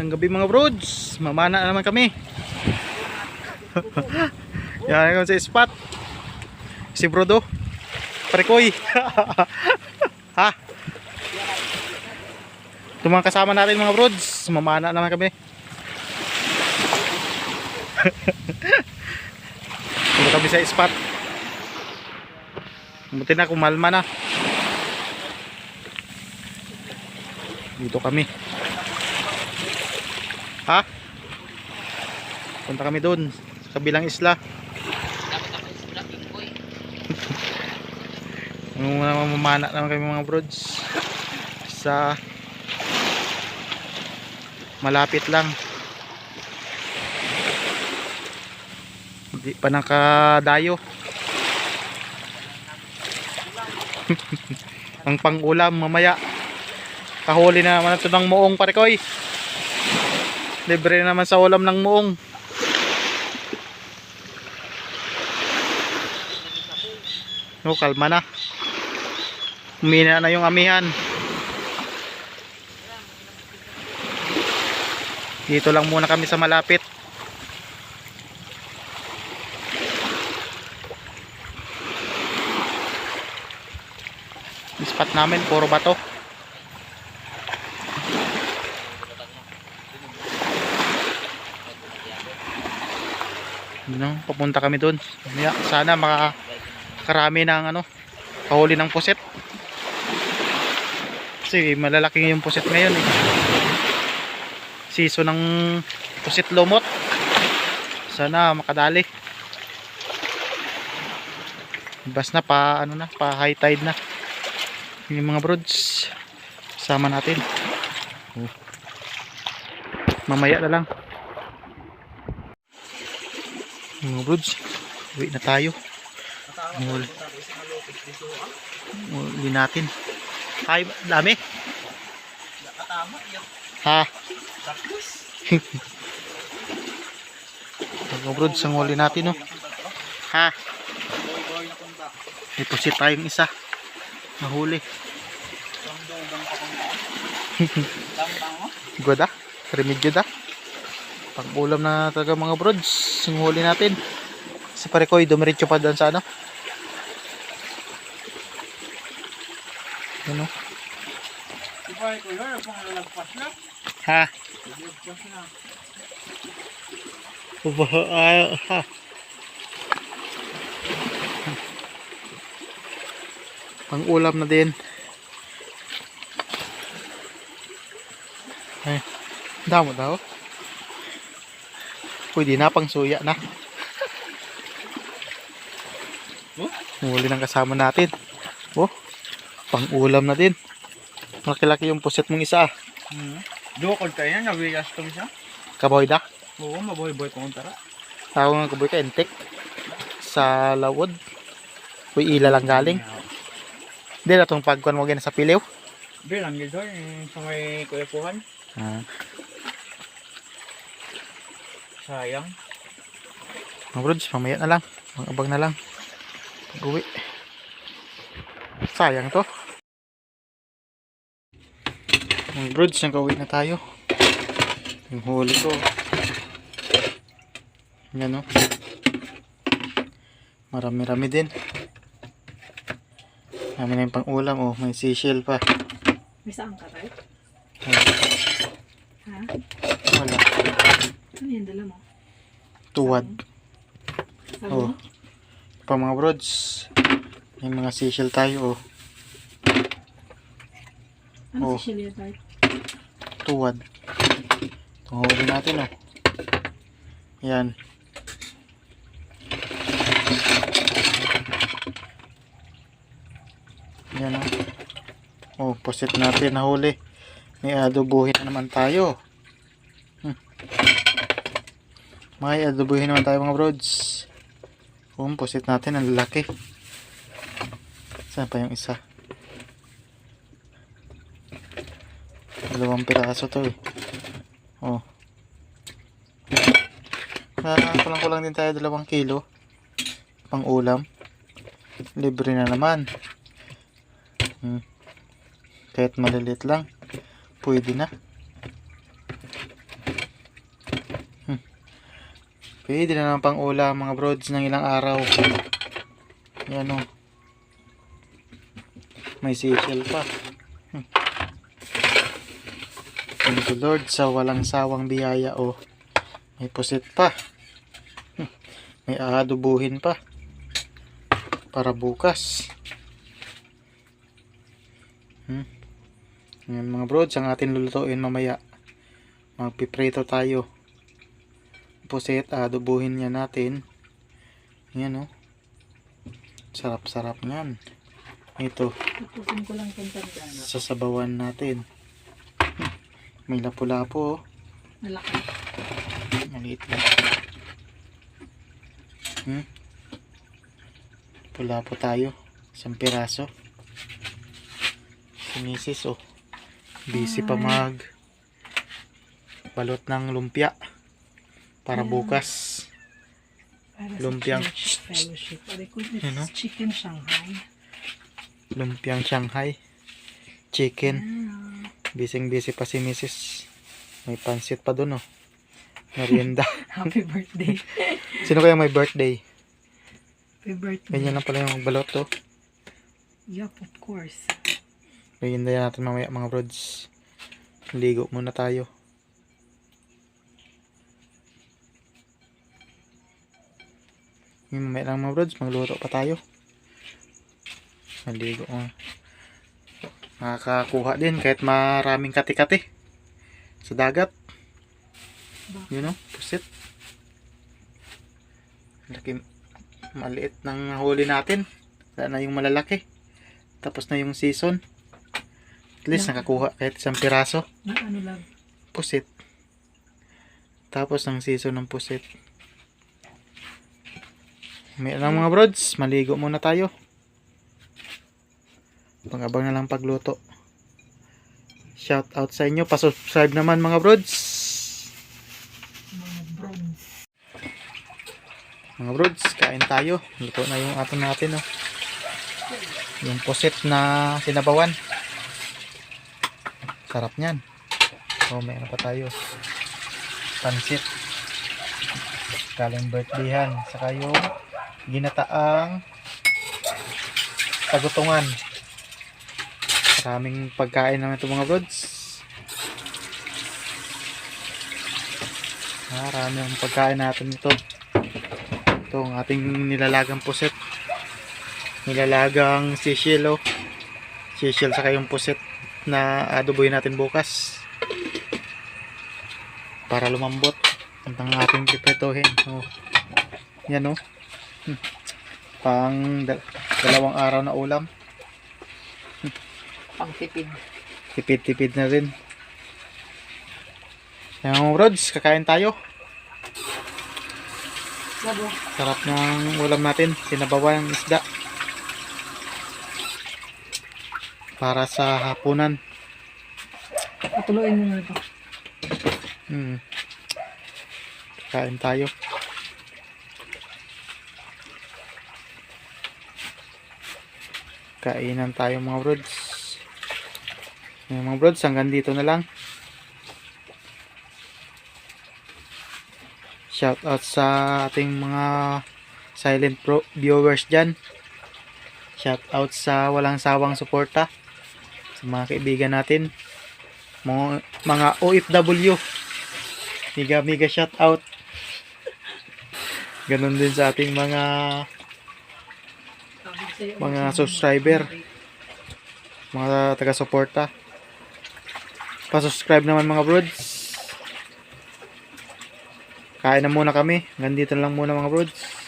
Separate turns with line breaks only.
ng gabi mga brods. Mamana na naman kami. Yan kami sa spot. Si Brodo. Prekoy. ha? Ito kasama natin mga brods. Mamana naman kami. Punta kami sa spot. Buti na kumalma na. Dito kami. Ha? Punta kami doon sa kabilang isla. Nung mamamana naman kami mga brods sa malapit lang. Hindi pa nakadayo. Ang pangulam mamaya. Kahuli na naman ito ng muong parekoy. Libre na naman sa ulam ng muong. No, kalma na. Umina na yung amihan. Dito lang muna kami sa malapit. Spot namin, puro bato. No, papunta kami doon. Mamaya, sana makakarami ng ano kahuli ng puset. Kasi malalaki yung puset ngayon eh. Season ng puset lumot. Sana makadali. Bas na pa ano na pa high tide na. Yung mga brods sama natin. Oh. mamaya na lang mga brods uwi na tayo Muli. Muli natin. Ay, dami. Ha? Mga brods, ang huli natin, no? Ha? Ito si tayong isa. Nahuli. Gwa da? Remedyo da? Pag-ulam na talaga mga brods. Huli natin. Si Parekoy, dumiretso pa doon sa ano? Ano?
Si Pai ko yun, pang lalagpas na.
Ha?
Lalagpas na.
Ha? Pang ulam na din. Ay, damo daw. Pwede na pang suya na.
Oh?
Huli ng kasama natin. Oh, pang ulam na din. Malaki-laki yung puset mong isa. ah.
Hmm. Dukod kayo na, nawigas ko siya.
Kaboy da.
Oo, maboy-boy kong tara.
Tawag nga kaboy ka, entek. Sa lawod. Uy, ila lang galing. Hindi na itong pagkuhan mo ganun sa piliw.
Yun doon, yung sa may kuyapuhan.
Ah,
Sayang.
mga brods, mamaya na lang. Mag-abang na lang. Pag-uwi. Sayang to. Mga brods, nag-uwi na tayo. Yung huli ko. Yan o. Marami-rami din. Marami na yung pang-ulam. Oh, may seashell pa.
May saan ka tayo?
Oh,
Ha? Ano yan dala mo?
Tuwad.
Sabi
Oh. Pa mga brods. May mga seashell tayo. Oh.
Ano
Oh.
si Shelia tayo?
tuwad. Tunghuli natin oh. Yan. Yan oh. Oh, posit natin nahuli. May adobuhin na naman tayo. Hmm. May adobuhin naman tayo mga brods. Oh, posit natin ang laki. Saan pa yung isa? Dalawang piraso to eh. Oh. Ah, kulang-kulang din tayo dalawang kilo. Pang ulam. Libre na naman. Hmm. Kahit maliliit lang. Pwede na. Pwede na naman pang ulam mga brods ng ilang araw. Yan o. May seashell pa. Hmm. Thank you Lord sa walang sawang biyaya o. May pusit pa. Hmm. May aadubuhin pa. Para bukas. Hmm. Yan mga brods, ang atin lulutuin mamaya. Magpiprito tayo. Pusit, adubuhin niya natin. Yan o. Sarap-sarap niyan. Ito, sasabawan natin. May lapu-lapu oh.
Malaki.
Maliit lang. Hmm? Pula po tayo. Isang piraso. Si Mrs. oh. Busy pa mag balot ng lumpia. Para
Ayan.
bukas.
Para
Lumpiang-
fellowship. This
Ano?
chicken Shanghai.
Lumpiang Shanghai. Chicken.
Ah,
Bising busy pa si Mrs. May pansit pa dun oh. Merienda.
happy birthday.
Sino kaya may birthday?
Happy birthday.
Ganyan lang pala yung balot oh.
Yup, of course.
Merienda natin mamaya mga brods. Ligo muna tayo. Yung mamaya lang mga brods, magluto pa tayo. Maligo ko. Nakakakuha din kahit maraming kati-kati. Sa dagat. You know, pusit. Laki, maliit ng huli natin. Wala na yung malalaki. Tapos na yung season. At least
Na-
nakakuha kahit isang piraso.
Na ano lang.
Pusit. Tapos ng season ng pusit. May lang mga brods. Maligo muna tayo. Pangabang na lang pagluto. Shout out sa inyo. Pasubscribe naman mga brods.
Mga
brods, kain tayo. Luto na yung ato natin. Oh. Yung pusit na sinabawan. Sarap niyan. Oh, may ano pa tayo. Pansit. Galing birthdayhan. Saka yung ginataang tagutungan. Maraming pagkain naman ito mga brods. Marami ang pagkain natin ito. Ito ang ating nilalagang puset. Nilalagang sishil oh. Sishil saka yung puset na adoboy natin bukas. Para lumambot. Ang ating pipretohin. Oh. Yan oh. Hmm. Pang dal- dalawang araw na ulam.
Pang tipid.
Tipid-tipid na rin. Yan mga brods, kakain tayo.
Sabo.
Sarap ng ulam natin. Sinabawan ng isda. Para sa hapunan.
Patuloyin mo na ito.
Hmm. Kain tayo. Kainan tayo mga brods. Yung mga brods, hanggang dito na lang. Shout out sa ating mga silent pro viewers dyan. Shout out sa walang sawang suporta. Sa mga kaibigan natin. Mga, mga OFW. Mega mega shout out. Ganon din sa ating mga Mga subscriber. mga taga-suporta. Pa-subscribe naman mga brods. Kain na muna kami. Hanggang dito lang muna mga brods.